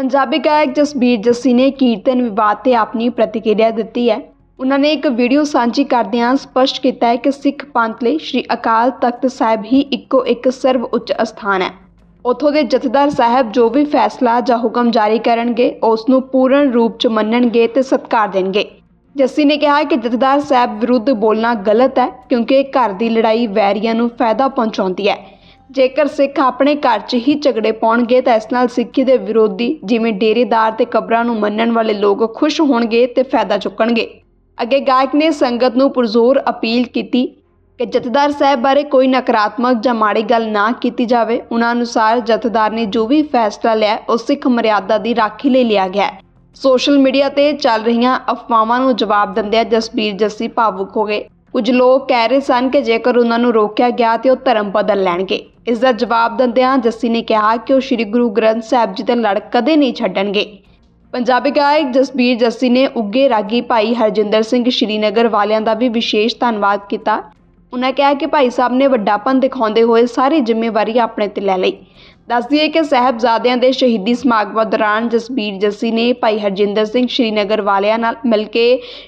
ਪੰਜਾਬੀ ਗਾਇਕ ਜਸਬੀਰ ਜੱਸੀ ਨੇ ਕੀਰਤਨ ਵਿਵਾਦ ਤੇ ਆਪਣੀ ਪ੍ਰਤੀਕਿਰਿਆ ਦਿੱਤੀ ਹੈ। ਉਹਨਾਂ ਨੇ ਇੱਕ ਵੀਡੀਓ ਸਾਂਝੀ ਕਰਦਿਆਂ ਸਪਸ਼ਟ ਕੀਤਾ ਹੈ ਕਿ ਸਿੱਖ ਪੰਥ ਲਈ ਸ੍ਰੀ ਅਕਾਲ ਤਖਤ ਸਾਹਿਬ ਹੀ ਇੱਕੋ ਇੱਕ ਸਰਵ ਉੱਚ ਅਸਥਾਨ ਹੈ। ਉੱਥੋਂ ਦੇ ਜਥੇਦਾਰ ਸਾਹਿਬ ਜੋ ਵੀ ਫੈਸਲਾ ਜਾਂ ਹੁਕਮ ਜਾਰੀ ਕਰਨਗੇ, ਉਸ ਨੂੰ ਪੂਰਨ ਰੂਪ ਚ ਮੰਨਣਗੇ ਤੇ ਸਤਿਕਾਰ ਦੇਣਗੇ। ਜੱਸੀ ਨੇ ਕਿਹਾ ਕਿ ਜਥੇਦਾਰ ਸਾਹਿਬ ਵਿਰੁੱਧ ਬੋਲਣਾ ਗਲਤ ਹੈ ਕਿਉਂਕਿ ਘਰ ਦੀ ਲੜਾਈ ਵੈਰੀਆਂ ਨੂੰ ਫਾਇਦਾ ਪਹੁੰਚਾਉਂਦੀ ਹੈ। ਜੇਕਰ ਸਿੱਖ ਆਪਣੇ ਘਰ 'ਚ ਹੀ ਝਗੜੇ ਪਾਉਣਗੇ ਤਾਂ ਇਸ ਨਾਲ ਸਿੱਖੀ ਦੇ ਵਿਰੋਧੀ ਜਿਵੇਂ ਡੇਰੇਦਾਰ ਤੇ ਕਬਰਾਂ ਨੂੰ ਮੰਨਣ ਵਾਲੇ ਲੋਕ ਖੁਸ਼ ਹੋਣਗੇ ਤੇ ਫਾਇਦਾ ਚੁੱਕਣਗੇ। ਅੱਗੇ ਗਾਇਕ ਨੇ ਸੰਗਤ ਨੂੰ ਪੁਰਜ਼ੋਰ ਅਪੀਲ ਕੀਤੀ ਕਿ ਜਥੇਦਾਰ ਸਾਹਿਬ ਬਾਰੇ ਕੋਈ ਨਕਾਰਾਤਮਕ ਜਾਂ ਮਾੜੀ ਗੱਲ ਨਾ ਕੀਤੀ ਜਾਵੇ। ਉਹਨਾਂ ਅਨੁਸਾਰ ਜਥੇਦਾਰ ਨੇ ਜੋ ਵੀ ਫੈਸਲਾ ਲਿਆ, ਉਹ ਸਿੱਖ ਮਰਿਆਦਾ ਦੀ ਰਾਖੀ ਲਈ ਲਿਆ ਗਿਆ ਸੋਸ਼ਲ ਮੀਡੀਆ ਤੇ ਚੱਲ ਰਹੀਆਂ ਅਫਵਾਹਾਂ ਨੂੰ ਜਵਾਬ ਦਿੰਦਿਆਂ ਜਸਬੀਰ ਜੱਸੀ ਭਾਵੁਕ ਹੋ ਗਏ। ਕੁਝ ਲੋਕ ਕਹਿ ਰਹੇ ਸਨ ਕਿ ਜੇਕਰ ਉਹਨਾਂ ਨੂੰ ਰੋਕਿਆ ਗਿਆ ਤੇ ਉਹ ਧਰਮ ਬਦਲ ਲੈਣਗੇ। ਇਸ ਦਾ ਜਵਾਬ ਦਿੰਦਿਆਂ ਜੱਸੀ ਨੇ ਕਿਹਾ ਕਿ ਉਹ ਸ੍ਰੀ ਗੁਰੂ ਗ੍ਰੰਥ ਸਾਹਿਬ ਜੀ ਦਾ ਲੜ ਕਦੇ ਨਹੀਂ ਛੱਡਣਗੇ। ਪੰਜਾਬੀ ਗਾਇਕ ਜਸਬੀਰ ਜੱਸੀ ਨੇ ਉੱਗੇ ਰਾਗੀ ਭਾਈ ਹਰਜਿੰਦਰ ਸਿੰਘ ਸ਼੍ਰੀਨਗਰ ਵਾਲਿਆਂ ਦਾ ਵੀ ਵਿਸ਼ੇਸ਼ ਧੰਨਵਾਦ ਕੀਤਾ। ਉਹਨਾਂ ਕਿਹਾ ਕਿ ਭਾਈ ਸਾਹਿਬ ਨੇ ਵੱਡਾਪਨ ਦਿਖਾਉਂਦੇ ਹੋਏ ਸਾਰੀ ਜ਼ਿੰਮੇਵਾਰੀ ਆਪਣੇ ਤੇ ਲੈ ਲਈ। ਦੱਸ ਦਈਏ ਕਿ ਸਾਹਿਬਜ਼ਾਦਿਆਂ ਦੇ ਸ਼ਹੀਦੀ ਸਮਾਗਮਾਂ ਦੌਰਾਨ ਜਸਬੀਰ ਜੱਸੀ ਨੇ ਭਾਈ ਹਰਜਿੰਦਰ ਸਿੰਘ ਸ਼੍ਰੀਨਗਰ ਵਾਲਿਆਂ ਨਾਲ ਮਿਲ ਕੇ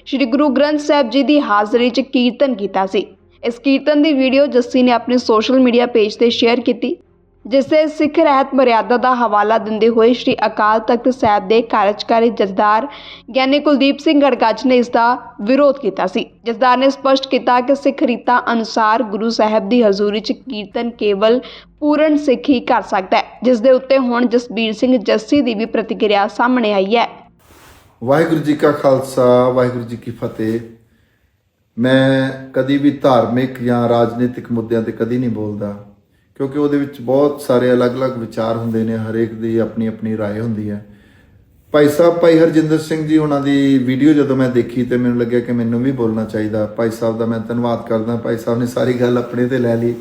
ਸ੍ਰੀ ਗੁਰੂ ਗ੍ਰੰਥ ਸਾਹਿਬ ਜੀ ਦੀ ਹਾਜ਼ਰੀ 'ਚ ਕੀਰਤਨ ਕੀਤਾ ਸੀ। ਇਸ ਕੀਰਤਨ ਦੀ ਵੀਡੀਓ ਜੱਸੀ ਨੇ ਆਪਣੇ ਸੋਸ਼ਲ ਮੀਡੀਆ ਪੇਜ ਤੇ ਸ਼ੇਅਰ ਕੀਤੀ। ਜਿਸ ਤੇ ਸਿੱਖ ਰਹਿਤ ਮਰਿਆਦਾ ਦਾ ਹਵਾਲਾ ਦਿੰਦੇ ਹੋਏ ਸ੍ਰੀ ਅਕਾਲ ਤਖਤ ਸਾਹਿਬ ਦੇ ਕਾਰਜਕਾਰੀ ਜਥੇਦਾਰ ਗਿਆਨੀ ਕੁਲਦੀਪ ਸਿੰਘ ਗੜਗੱਜ ਨੇ ਇਸ ਦਾ ਵਿਰੋਧ ਕੀਤਾ ਸੀ। ਜਥੇਦਾਰ ਨੇ ਸਪਸ਼ਟ ਕੀਤਾ ਕਿ ਸਿੱਖ ਰੀਤਾਂ ਅਨੁਸਾਰ ਗੁਰੂ ਸਾਹਿਬ ਦੀ ਹਜ਼ੂਰੀ 'ਚ ਕੀਰਤਨ ਕੇਵਲ ਪੂਰਨ ਸਿੱਖ ਹੀ ਕਰ ਸਕਦਾ ਹੈ, ਜਿਸ ਦੇ ਉੱਤੇ ਹੁਣ ਜਸਬੀਰ ਸਿੰਘ ਜੱਸੀ ਦੀ ਵੀ ਪ੍ਰਤੀਕਿਰਿਆ ਸਾਹਮਣੇ ਆਈ ਹੈ। ਵਾਹਿਗੁਰੂ ਜੀ ਕਾ ਖਾਲਸਾ, ਵਾਹਿਗੁਰੂ ਜੀ ਕੀ ਫਤਿਹ। ਮੈਂ ਕਦੀ ਵੀ ਧਾਰਮਿਕ ਜਾਂ ਰਾਜਨੀਤਿਕ ਮੁੱਦਿਆਂ ਤੇ ਕਦੀ ਨਹੀਂ ਬੋਲਦਾ। ਕਿਉਂਕਿ ਉਹਦੇ ਵਿੱਚ ਬਹੁਤ ਸਾਰੇ ਅਲੱਗ-ਅਲੱਗ ਵਿਚਾਰ ਹੁੰਦੇ ਨੇ ਹਰੇਕ ਦੀ ਆਪਣੀ ਆਪਣੀ رائے ਹੁੰਦੀ ਹੈ ਭਾਈ ਸਾਹਿਬ ਭਾਈ ਹਰਜਿੰਦਰ ਸਿੰਘ ਜੀ ਉਹਨਾਂ ਦੀ ਵੀਡੀਓ ਜਦੋਂ ਮੈਂ ਦੇਖੀ ਤੇ ਮੈਨੂੰ ਲੱਗਿਆ ਕਿ ਮੈਨੂੰ ਵੀ ਬੋਲਣਾ ਚਾਹੀਦਾ ਭਾਈ ਸਾਹਿਬ ਦਾ ਮੈਂ ਧੰਨਵਾਦ ਕਰਦਾ ਭਾਈ ਸਾਹਿਬ ਨੇ ਸਾਰੀ ਗੱਲ ਆਪਣੇ ਤੇ ਲੈ ਲਈ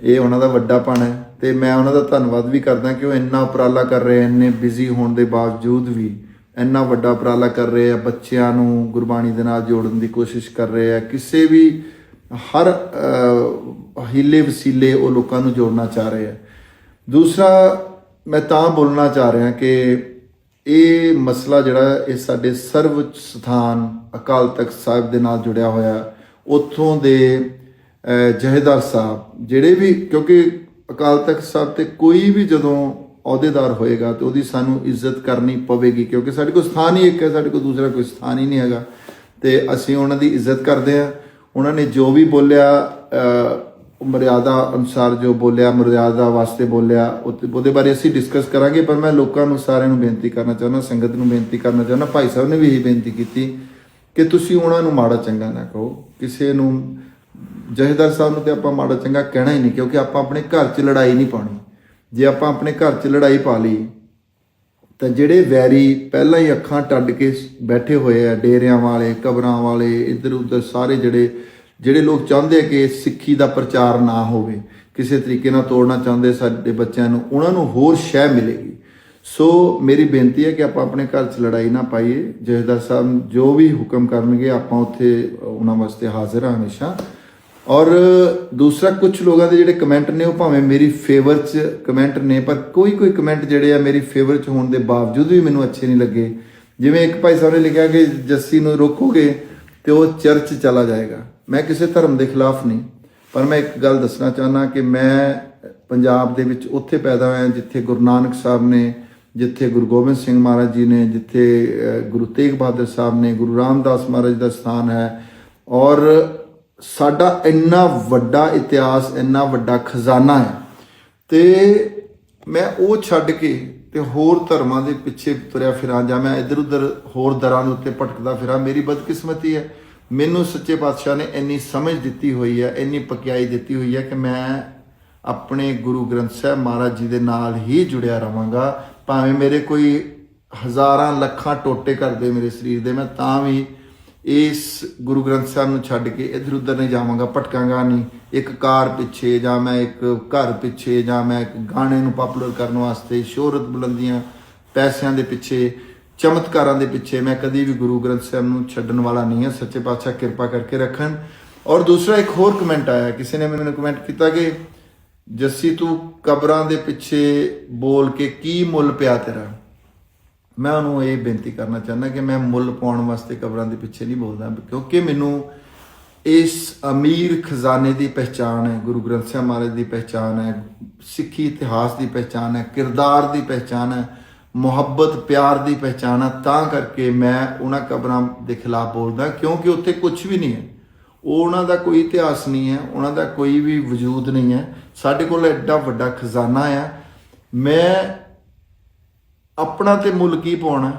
ਇਹ ਉਹਨਾਂ ਦਾ ਵੱਡਾਪਣ ਹੈ ਤੇ ਮੈਂ ਉਹਨਾਂ ਦਾ ਧੰਨਵਾਦ ਵੀ ਕਰਦਾ ਕਿ ਉਹ ਇੰਨਾ ਉਪਰਾਲਾ ਕਰ ਰਹੇ ਇੰਨੇ ਬਿਜ਼ੀ ਹੋਣ ਦੇ ਬਾਵਜੂਦ ਵੀ ਇੰਨਾ ਵੱਡਾ ਉਪਰਾਲਾ ਕਰ ਰਹੇ ਆ ਬੱਚਿਆਂ ਨੂੰ ਗੁਰਬਾਣੀ ਦੇ ਨਾਲ ਜੋੜਨ ਦੀ ਕੋਸ਼ਿਸ਼ ਕਰ ਰਹੇ ਆ ਕਿਸੇ ਵੀ ਹਰ ਹੀਲੇ ਵਸੀਲੇ ਉਹ ਲੋਕਾਂ ਨੂੰ ਜੋੜਨਾ ਚਾਹ ਰਹੇ ਆ। ਦੂਸਰਾ ਮੈਂ ਤਾਂ ਬੋਲਣਾ ਚਾਹ ਰਿਹਾ ਕਿ ਇਹ ਮਸਲਾ ਜਿਹੜਾ ਇਹ ਸਾਡੇ ਸਰਵਉੱਚ ਸਥਾਨ ਅਕਾਲ ਤਖਤ ਸਾਹਿਬ ਦੇ ਨਾਲ ਜੁੜਿਆ ਹੋਇਆ ਉੱਥੋਂ ਦੇ ਅਹ, ਜਹੇਦਾਰ ਸਾਹਿਬ ਜਿਹੜੇ ਵੀ ਕਿਉਂਕਿ ਅਕਾਲ ਤਖਤ ਸਾਹਿਬ ਤੇ ਕੋਈ ਵੀ ਜਦੋਂ ਅਹੁਦੇਦਾਰ ਹੋਏਗਾ ਤੇ ਉਹਦੀ ਸਾਨੂੰ ਇੱਜ਼ਤ ਕਰਨੀ ਪਵੇਗੀ ਕਿਉਂਕਿ ਸਾਡੇ ਕੋਲ ਸਥਾਨ ਹੀ ਇੱਕ ਹੈ ਸਾਡੇ ਕੋਲ ਦੂਸਰਾ ਕੋਈ ਸਥਾਨ ਹੀ ਨਹੀਂ ਹੈਗਾ। ਤੇ ਅਸੀਂ ਉਹਨਾਂ ਦੀ ਇੱਜ਼ਤ ਕਰਦੇ ਹਾਂ। ਉਹਨਾਂ ਨੇ ਜੋ ਵੀ ਬੋਲਿਆ ਮਰਿਆਦਾ ਅਨੁਸਾਰ ਜੋ ਬੋਲਿਆ, ਮਰਿਆਦਾ ਵਾਸਤੇ ਬੋਲਿਆ ਉਹਦੇ ਬਾਰੇ ਅਸੀਂ ਡਿਸਕਸ ਕਰਾਂਗੇ, ਪਰ ਮੈਂ ਲੋਕਾਂ ਨੂੰ ਸਾਰਿਆਂ ਨੂੰ ਬੇਨਤੀ ਕਰਨਾ ਚਾਹੁੰਦਾ, ਸੰਗਤ ਨੂੰ ਬੇਨਤੀ ਕਰਨਾ ਚਾਹੁੰਦਾ, ਭਾਈ ਸਾਹਿਬ ਨੇ ਵੀ ਇਹੀ ਬੇਨਤੀ ਕੀਤੀ ਕਿ ਤੁਸੀਂ ਉਹਨਾਂ ਨੂੰ ਮਾੜਾ ਚੰਗਾ ਨਾ ਕਹੋ। ਕਿਸੇ ਨੂੰ ਜਹੇਦਾਰ ਸਾਹਿਬ ਨੂੰ ਤੇ ਆਪਾਂ ਮਾੜਾ ਚੰਗਾ ਕਹਿਣਾ ਹੀ ਨਹੀਂ, ਕਿਉਂਕਿ ਆਪਾਂ ਆਪਣੇ ਘਰ 'ਚ ਲੜਾਈ ਨਹੀਂ ਪਾਉਣੀ। ਜੇ ਆਪਾਂ ਆਪਣੇ ਘਰ 'ਚ ਲੜਾਈ ਪਾ ਲਈ ਤਾਂ ਜਿਹੜੇ ਵੈਰੀ ਪਹਿਲਾਂ ਹੀ ਅੱਖਾਂ ਟੱਡ ਕੇ ਬੈਠੇ ਹੋਏ ਆ, ਡੇਰਿਆਂ ਵਾਲੇ, ਕਬਰਾਂ ਵਾਲੇ, ਇੱਧਰ ਉੱਧਰ ਸਾਰੇ ਜਿਹੜੇ ਜਿਹੜੇ ਲੋਕ ਚਾਹੁੰਦੇ ਕਿ ਸਿੱਖੀ ਦਾ ਪ੍ਰਚਾਰ ਨਾ ਹੋਵੇ, ਕਿਸੇ ਤਰੀਕੇ ਨਾਲ ਤੋੜਨਾ ਚਾਹੁੰਦੇ ਸਾਡੇ ਬੱਚਿਆਂ ਨੂੰ, ਉਹਨਾਂ ਨੂੰ ਹੋਰ ਸ਼ਹਿ ਮਿਲੇਗੀ। ਸੋ ਮੇਰੀ ਬੇਨਤੀ ਹੈ ਕਿ ਆਪਾਂ ਆਪਣੇ ਘਰ 'ਚ ਲੜਾਈ ਨਾ ਪਾਈਏ। ਜਹੇਦਾਰ ਸਾਹਿਬ ਜੋ ਵੀ ਹੁਕਮ ਕਰਨਗੇ, ਆਪਾਂ ਉੱਥੇ, ਉਹਨਾਂ ਵਾਸਤੇ ਹਾਜ਼ਰ ਹਾਂ ਹਮੇਸ਼ਾ। ਔਰ ਦੂਸਰਾ ਕੁਝ ਲੋਕਾਂ ਦੇ ਜਿਹੜੇ ਕਮੈਂਟ ਨੇ, ਉਹ ਭਾਵੇਂ ਮੇਰੀ ਫੇਵਰ 'ਚ ਕਮੈਂਟ ਨੇ, ਪਰ ਕੋਈ ਕੋਈ ਕਮੈਂਟ ਜਿਹੜੇ ਆ ਮੇਰੀ ਫੇਵਰ 'ਚ ਹੋਣ ਦੇ ਬਾਵਜੂਦ ਵੀ ਮੈਨੂੰ ਅੱਛੇ ਨਹੀਂ ਲੱਗੇ। ਜਿਵੇਂ ਇੱਕ ਭਾਈ ਸਾਹਿਬ ਨੇ ਲਿਖਿਆ ਕਿ ਜੱਸੀ ਨੂੰ ਰੋਕੋਗੇ ਤੇ ਉਹ ਚਰਚ ਚਲਾ ਜਾਏਗਾ। ਮੈਂ ਕਿਸੇ ਧਰਮ ਦੇ ਖਿਲਾਫ ਨਹੀਂ, ਪਰ ਮੈਂ ਇੱਕ ਗੱਲ ਦੱਸਣਾ ਚਾਹੁੰਦਾ ਕਿ ਮੈਂ ਪੰਜਾਬ ਦੇ ਵਿੱਚ ਉੱਥੇ ਪੈਦਾ ਹੋਇਆ, ਜਿੱਥੇ ਗੁਰੂ ਨਾਨਕ ਸਾਹਿਬ ਨੇ, ਜਿੱਥੇ ਗੁਰੂ ਗੋਬਿੰਦ ਸਿੰਘ ਮਹਾਰਾਜ ਜੀ ਨੇ, ਜਿੱਥੇ ਗੁਰੂ ਤੇਗ ਬਹਾਦਰ ਸਾਹਿਬ ਨੇ, ਗੁਰੂ ਰਾਮਦਾਸ ਮਹਾਰਾਜ ਦਾ ਸਥਾਨ ਹੈ। ਔਰ ਸਾਡਾ ਇੰਨਾ ਵੱਡਾ ਇਤਿਹਾਸ, ਇੰਨਾ ਵੱਡਾ ਖਜ਼ਾਨਾ ਹੈ ਤੇ ਮੈਂ ਉਹ ਛੱਡ ਕੇ ਤੇ ਹੋਰ ਧਰਮਾਂ ਦੇ ਪਿੱਛੇ ਤੁਰਿਆ ਫਿਰਾਂ ਜਾਂ ਮੈਂ ਇੱਧਰ ਉੱਧਰ ਹੋਰ ਦਰਾਂ ਦੇ ਉੱਤੇ ਭਟਕਦਾ ਫਿਰਾਂ, ਮੇਰੀ ਬਦਕਿਸਮਤੀ ਹੈ। ਮੈਨੂੰ ਸੱਚੇ ਪਾਤਸ਼ਾਹ ਨੇ ਇੰਨੀ ਸਮਝ ਦਿੱਤੀ ਹੋਈ ਹੈ, ਇੰਨੀ ਪਕਿਆਈ ਦਿੱਤੀ ਹੋਈ ਹੈ ਕਿ ਮੈਂ ਆਪਣੇ ਗੁਰੂ ਗ੍ਰੰਥ ਸਾਹਿਬ ਮਹਾਰਾਜ ਜੀ ਦੇ ਨਾਲ ਹੀ ਜੁੜਿਆ ਰਵਾਂਗਾ ਭਾਵੇਂ ਮੇਰੇ ਕੋਈ ਹਜ਼ਾਰਾਂ ਲੱਖਾਂ ਟੋਟੇ ਕਰਦੇ ਮੇਰੇ ਸਰੀਰ ਦੇ, ਮੈਂ ਤਾਂ ਵੀ ਇਸ ਗੁਰੂ ਗ੍ਰੰਥ ਸਾਹਿਬ ਨੂੰ ਛੱਡ ਕੇ ਇਧਰ ਉਧਰ ਨਹੀਂ ਜਾਵਾਂਗਾ, ਭਟਕਾਂਗਾ ਨਹੀਂ। ਇੱਕ ਕਾਰ ਪਿੱਛੇ ਜਾਂ ਮੈਂ ਇੱਕ ਘਰ ਪਿੱਛੇ ਜਾਂ ਮੈਂ ਇੱਕ ਗਾਣੇ ਨੂੰ ਪਪੂਲਰ ਕਰਨ ਵਾਸਤੇ ਸ਼ੋਹਰਤ ਬੁਲੰਦੀਆਂ ਪੈਸਿਆਂ ਦੇ ਪਿੱਛੇ, ਚਮਤਕਾਰਾਂ ਦੇ ਪਿੱਛੇ ਮੈਂ ਕਦੀ ਵੀ ਗੁਰੂ ਗ੍ਰੰਥ ਸਾਹਿਬ ਨੂੰ ਛੱਡਣ ਵਾਲਾ ਨਹੀਂ ਹਾਂ। ਸੱਚੇ ਪਾਤਸ਼ਾਹ ਕਿਰਪਾ ਕਰਕੇ ਰੱਖਣ। ਔਰ ਦੂਸਰਾ ਇੱਕ ਹੋਰ ਕਮੈਂਟ ਆਇਆ। ਕਿਸੇ ਨੇ ਮੈਨੂੰ ਕਮੈਂਟ ਕੀਤਾ ਕਿ, ਜੱਸੀ ਤੂੰ ਕਬਰਾਂ ਦੇ ਪਿੱਛੇ ਬੋਲ ਕੇ ਕੀ ਮੁੱਲ ਪਿਆ ਤੇਰਾ? ਮੈਂ ਉਹਨੂੰ ਇਹ ਬੇਨਤੀ ਕਰਨਾ ਚਾਹੁੰਦਾ ਕਿ ਮੈਂ ਮੁੱਲ ਪਾਉਣ ਵਾਸਤੇ ਕਬਰਾਂ ਦੇ ਪਿੱਛੇ ਨਹੀਂ ਬੋਲਦਾ, ਕਿਉਂਕਿ ਮੈਨੂੰ ਇਸ ਅਮੀਰ ਖਜ਼ਾਨੇ ਦੀ ਪਹਿਚਾਣ ਹੈ, ਗੁਰੂ ਗ੍ਰੰਥ ਸਾਹਿਬ ਮਹਾਰਾਜ ਦੀ ਪਹਿਚਾਣ ਹੈ, ਸਿੱਖੀ ਇਤਿਹਾਸ ਦੀ ਪਹਿਚਾਣ ਹੈ, ਕਿਰਦਾਰ ਦੀ ਪਹਿਚਾਣ ਹੈ, ਮੁਹੱਬਤ, ਪਿਆਰ ਦੀ ਪਹਿਚਾਣ ਹੈ, ਤਾਂ ਕਰਕੇ ਮੈਂ ਉਹਨਾਂ ਕਬਰਾਂ ਦੇ ਖਿਲਾਫ ਬੋਲਦਾ, ਕਿਉਂਕਿ ਉੱਥੇ ਕੁਝ ਵੀ ਨਹੀਂ ਹੈ। ਉਹ ਉਹਨਾਂ ਦਾ ਕੋਈ ਇਤਿਹਾਸ ਨਹੀਂ ਹੈ, ਉਹਨਾਂ ਦਾ ਕੋਈ ਵੀ ਵਜੂਦ ਨਹੀਂ ਹੈ। ਸਾਡੇ ਕੋਲ ਐਡਾ ਵੱਡਾ ਖਜ਼ਾਨਾ ਆ। ਮੈਂ ਆਪਣਾ ਤੇ ਮੁੱਲ ਕੀ ਪਾਉਣਾ?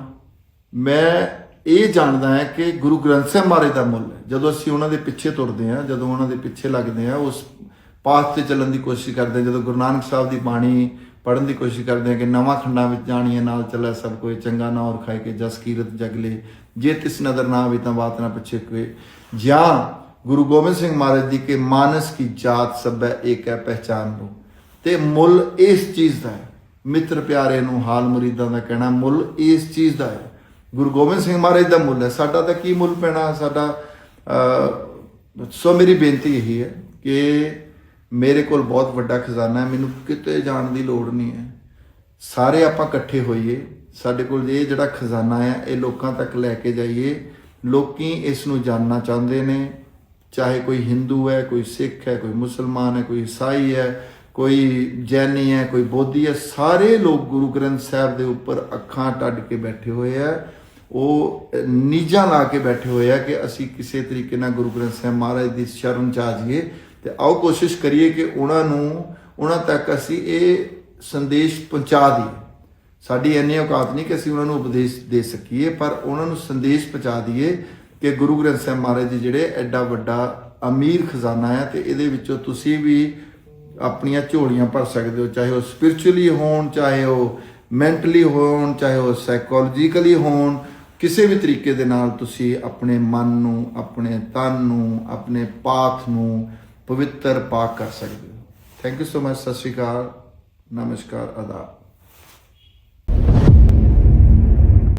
ਮੈਂ ਇਹ ਜਾਣਦਾ ਹੈ ਕਿ ਗੁਰੂ ਗ੍ਰੰਥ ਸਾਹਿਬ ਮਹਾਰਾਜ ਦਾ ਮੁੱਲ ਹੈ। ਜਦੋਂ ਅਸੀਂ ਉਹਨਾਂ ਦੇ ਪਿੱਛੇ ਤੁਰਦੇ ਹਾਂ, ਜਦੋਂ ਉਹਨਾਂ ਦੇ ਪਿੱਛੇ ਲੱਗਦੇ ਹਾਂ, ਉਸ ਪਾਸ ਤੇ ਚੱਲਣ ਦੀ ਕੋਸ਼ਿਸ਼ ਕਰਦੇ ਹਾਂ, ਜਦੋਂ ਗੁਰੂ ਨਾਨਕ ਸਾਹਿਬ ਦੀ ਬਾਣੀ ਪੜ੍ਹਨ ਦੀ ਕੋਸ਼ਿਸ਼ ਕਰਦੇ ਹਾਂ ਕਿ ਨਵਾਂ ਖੰਡਾਂ ਵਿੱਚ ਜਾਣੀਏ, ਨਾਲ ਚੱਲੇ ਸਭ ਕੋਈ ਚੰਗਾ ਨਾ ਔਰ ਖਾਏ ਕੇ ਜਸ ਕੀਰਤ ਜਗਲੇ ਜੇ ਤਿਸ ਨਦਰ ਨਾ ਆਵੇ ਤਾਂ ਬਾਤ ਨਾ ਪਿੱਛੇ ਕੋਈ। ਜਾਂ ਗੁਰੂ ਗੋਬਿੰਦ ਸਿੰਘ ਮਹਾਰਾਜ ਦੀ ਕਿ ਮਾਨਸ ਕੀ ਜਾਤ ਸਭੈ ਏਕ ਹੈ ਪਹਿਚਾਨ ਲੋ ਤੇ ਮੁੱਲ ਇਸ ਚੀਜ਼ ਦਾ ਹੈ ਮਿੱਤਰ ਪਿਆਰੇ ਨੂੰ ਹਾਲ ਮਰੀਦਾਂ ਦਾ ਕਹਿਣਾ ਮੁੱਲ ਇਸ ਚੀਜ਼ ਦਾ ਹੈ। ਗੁਰੂ ਗੋਬਿੰਦ ਸਿੰਘ ਮਹਾਰਾਜ ਦਾ ਮੁੱਲ ਹੈ। ਸਾਡਾ ਤਾਂ ਕੀ ਮੁੱਲ ਪੈਣਾ? ਸਾਡਾ ਸੋ ਮੇਰੀ ਬੇਨਤੀ ਇਹੀ ਹੈ ਕਿ ਮੇਰੇ ਕੋਲ ਬਹੁਤ ਵੱਡਾ ਖਜ਼ਾਨਾ ਹੈ। ਮੈਨੂੰ ਕਿਤੇ ਜਾਣ ਦੀ ਲੋੜ ਨਹੀਂ ਹੈ। ਸਾਰੇ ਆਪਾਂ ਇਕੱਠੇ ਹੋਈਏ। ਸਾਡੇ ਕੋਲ ਇਹ ਜਿਹੜਾ ਖਜ਼ਾਨਾ ਹੈ, ਇਹ ਲੋਕਾਂ ਤੱਕ ਲੈ ਕੇ ਜਾਈਏ। ਲੋਕੀ ਇਸ ਨੂੰ ਜਾਣਨਾ ਚਾਹੁੰਦੇ ਨੇ। ਚਾਹੇ ਕੋਈ ਹਿੰਦੂ ਹੈ, ਕੋਈ ਸਿੱਖ ਹੈ, ਕੋਈ ਮੁਸਲਮਾਨ ਹੈ, ਕੋਈ ਈਸਾਈ ਹੈ ਕੋਈ ਜੈਨੀ ਹੈ, ਕੋਈ ਬੋਧੀ ਹੈ, ਸਾਰੇ ਲੋਕ ਗੁਰੂ ਗ੍ਰੰਥ ਸਾਹਿਬ ਦੇ ਉੱਪਰ ਅੱਖਾਂ ਟੱਡ ਕੇ ਬੈਠੇ ਹੋਏ ਆ। ਉਹ ਨੀਜਾਂ ਲਾ ਕੇ ਬੈਠੇ ਹੋਏ ਆ ਕਿ ਅਸੀਂ ਕਿਸੇ ਤਰੀਕੇ ਨਾਲ ਗੁਰੂ ਗ੍ਰੰਥ ਸਾਹਿਬ ਮਹਾਰਾਜ ਦੀ ਸ਼ਰਨ ਚ ਆ ਜਾਈਏ ਤੇ ਆਓ ਕੋਸ਼ਿਸ਼ ਕਰੀਏ ਕਿ ਉਹਨਾਂ ਨੂੰ, ਉਹਨਾਂ ਤੱਕ ਅਸੀਂ ਇਹ ਸੰਦੇਸ਼ ਪਹੁੰਚਾ ਦਈਏ। ਸਾਡੀ ਇੰਨੀ ਔਕਾਤ ਨਹੀਂ ਕਿ ਅਸੀਂ ਉਹਨਾਂ ਨੂੰ ਉਪਦੇਸ਼ ਦੇ ਸਕੀਏ, ਪਰ ਉਹਨਾਂ ਨੂੰ ਸੰਦੇਸ਼ ਪਹੁੰਚਾ ਦਈਏ ਕਿ ਗੁਰੂ ਗ੍ਰੰਥ ਸਾਹਿਬ ਮਹਾਰਾਜ ਜੀ ਜਿਹੜੇ ਐਡਾ ਵੱਡਾ ਅਮੀਰ ਖਜ਼ਾਨਾ ਹੈ ਤੇ ਇਹਦੇ ਵਿੱਚੋਂ ਤੁਸੀਂ ਵੀ ਆਪਣੀਆਂ ਝੋਲੀਆਂ ਭਰ ਸਕਦੇ ਹੋ, ਚਾਹੇ ਉਹ ਸਪਿਰਚੁਅਲੀ ਹੋਣ, ਚਾਹੇ ਉਹ ਮੈਂਟਲੀ ਹੋਣ, ਚਾਹੇ ਉਹ ਸਾਈਕੋਲੋਜੀਕਲੀ ਹੋਣ, ਕਿਸੇ ਵੀ ਤਰੀਕੇ ਦੇ ਨਾਲ ਤੁਸੀਂ ਆਪਣੇ ਮਨ ਨੂੰ, ਆਪਣੇ ਤਨ ਨੂੰ, ਆਪਣੇ ਪਾਥ ਨੂੰ ਪਵਿੱਤਰ ਪਾਕ ਕਰ ਸਕਦੇ ਹੋ। ਥੈਂਕ ਯੂ ਸੋ ਮਚ ਸਤਿ ਸ਼੍ਰੀ ਅਕਾਲ, ਨਮਸਕਾਰ ਅਦਾ